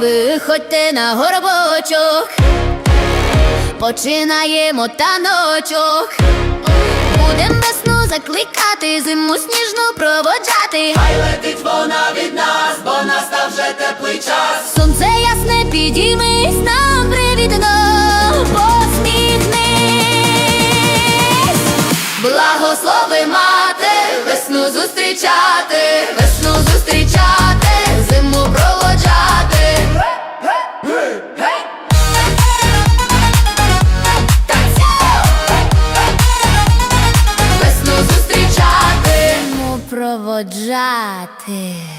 виходьте на горбочок, починаємо таночок. Будем весну закликати, зиму сніжну проводжати. Хай летить вона від нас, бо настав вже теплий час. Сонце ясне підіймись, нам привітно посміхнись. Благослови мати, весну зустрічати, весну зустрічати, проводжати.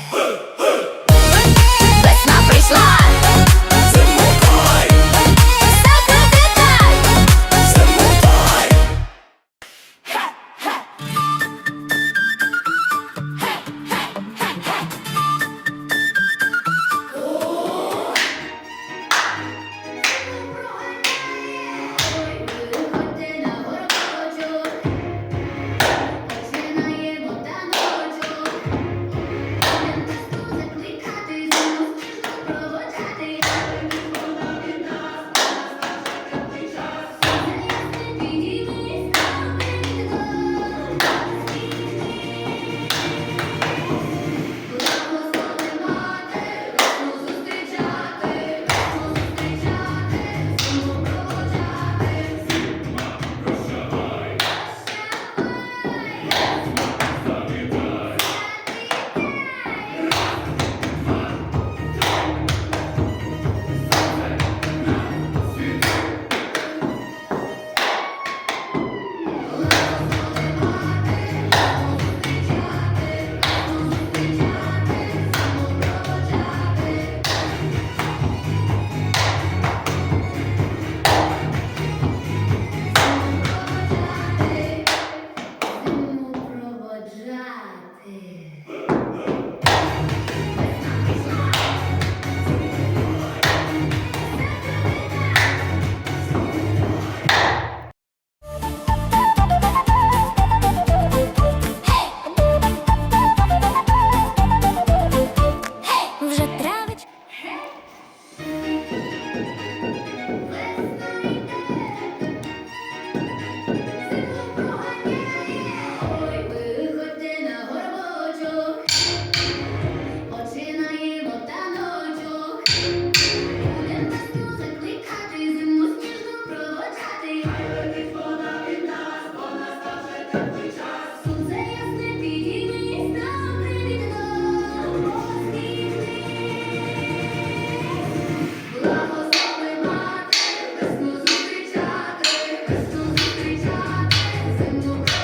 Thank you.